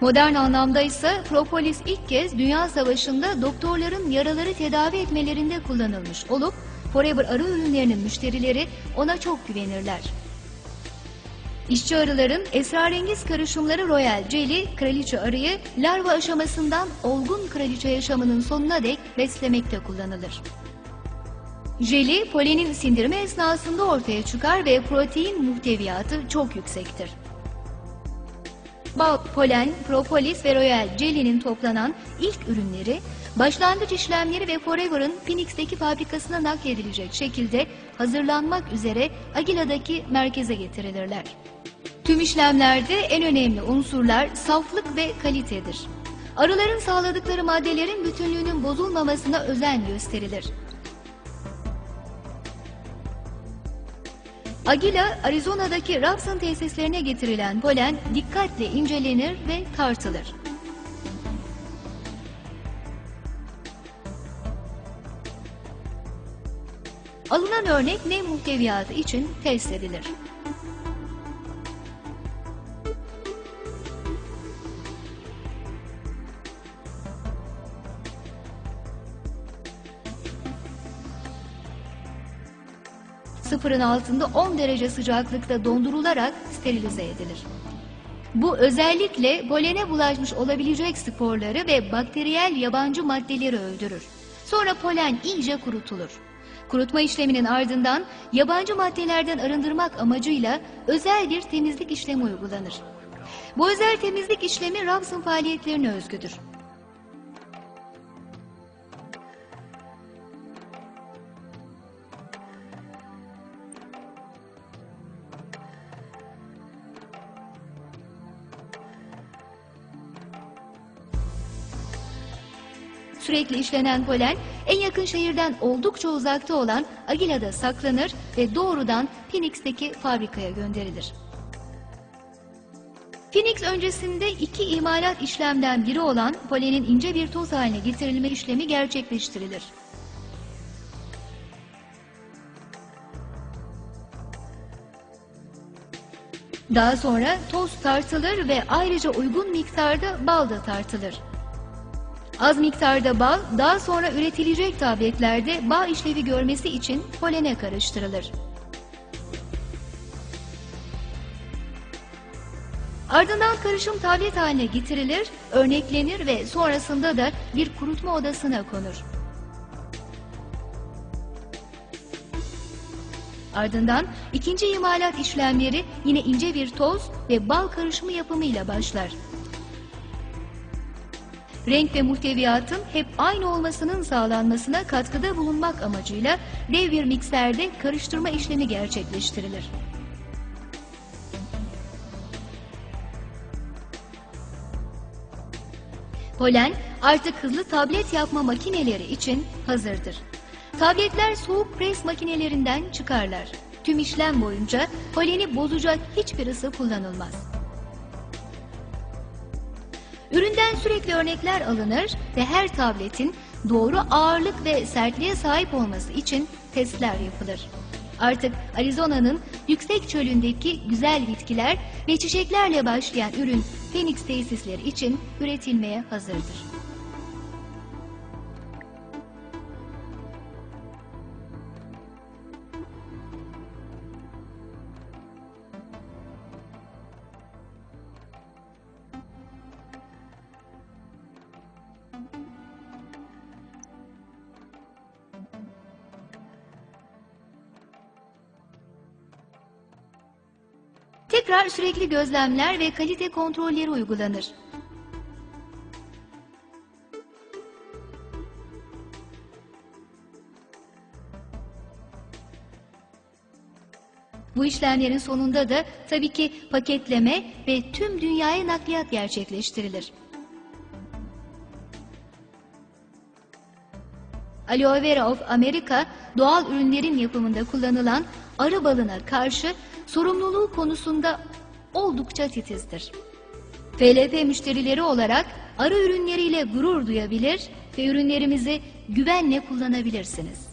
Modern anlamda ise propolis ilk kez Dünya Savaşı'nda doktorların yaraları tedavi etmelerinde kullanılmış olup Forever arı ürünlerinin müşterileri ona çok güvenirler. İşçi arıların esrarengiz karışımları Royal Jelly, kraliçe arıyı larva aşamasından olgun kraliçe yaşamının sonuna dek beslemekte kullanılır. Jeli, polenin sindirme esnasında ortaya çıkar ve protein muhteviyatı çok yüksektir. Bal, polen, propolis ve royal jelly'nin toplanan ilk ürünleri, başlangıç işlemleri ve Forever'ın Phoenix'teki fabrikasına nakledilecek şekilde hazırlanmak üzere Agila'daki merkeze getirilirler. Tüm işlemlerde en önemli unsurlar saflık ve kalitedir. Arıların sağladıkları maddelerin bütünlüğünün bozulmamasına özen gösterilir. Agila, Arizona'daki Rapson tesislerine getirilen polen dikkatle incelenir ve tartılır. Alınan örnek nem muhteviyatı için test edilir. Sıfırın altında 10 derece sıcaklıkta dondurularak sterilize edilir. Bu özellikle polene bulaşmış olabilecek sporları ve bakteriyel yabancı maddeleri öldürür. Sonra polen iyice kurutulur. Kurutma işleminin ardından yabancı maddelerden arındırmak amacıyla özel bir temizlik işlemi uygulanır. Bu özel temizlik işlemi Raps'ın faaliyetlerine özgüdür. Sürekli işlenen polen en yakın şehirden oldukça uzakta olan Agila'da saklanır ve doğrudan Phoenix'teki fabrikaya gönderilir. Phoenix öncesinde iki imalat işlemden biri olan polenin ince bir toz haline getirilme işlemi gerçekleştirilir. Daha sonra toz tartılır ve ayrıca uygun miktarda bal da tartılır. Az miktarda bal daha sonra üretilecek tabletlerde bağ işlevi görmesi için polene karıştırılır. Ardından karışım tablet haline getirilir, örneklenir ve sonrasında da bir kurutma odasına konur. Ardından ikinci imalat işlemleri yine ince bir toz ve bal karışımı yapımıyla başlar. Renk ve muhteviyatın hep aynı olmasının sağlanmasına katkıda bulunmak amacıyla dev bir mikserde karıştırma işlemi gerçekleştirilir. Polen artık hızlı tablet yapma makineleri için hazırdır. Tabletler soğuk pres makinelerinden çıkarlar. Tüm işlem boyunca poleni bozacak hiçbir ısı kullanılmaz. Üründen sürekli örnekler alınır ve her tabletin doğru ağırlık ve sertliğe sahip olması için testler yapılır. Artık Arizona'nın yüksek çölündeki güzel bitkiler ve çiçeklerle başlayan ürün Phoenix tesisleri için üretilmeye hazırdır. Tekrar sürekli gözlemler ve kalite kontrolleri uygulanır. Bu işlemlerin sonunda da tabii ki paketleme ve tüm dünyaya nakliyat gerçekleştirilir. Aloe Vera of America doğal ürünlerin yapımında kullanılan arı balına karşı sorumluluğu konusunda oldukça titizdir. FLP müşterileri olarak arı ürünleriyle gurur duyabilir ve ürünlerimizi güvenle kullanabilirsiniz.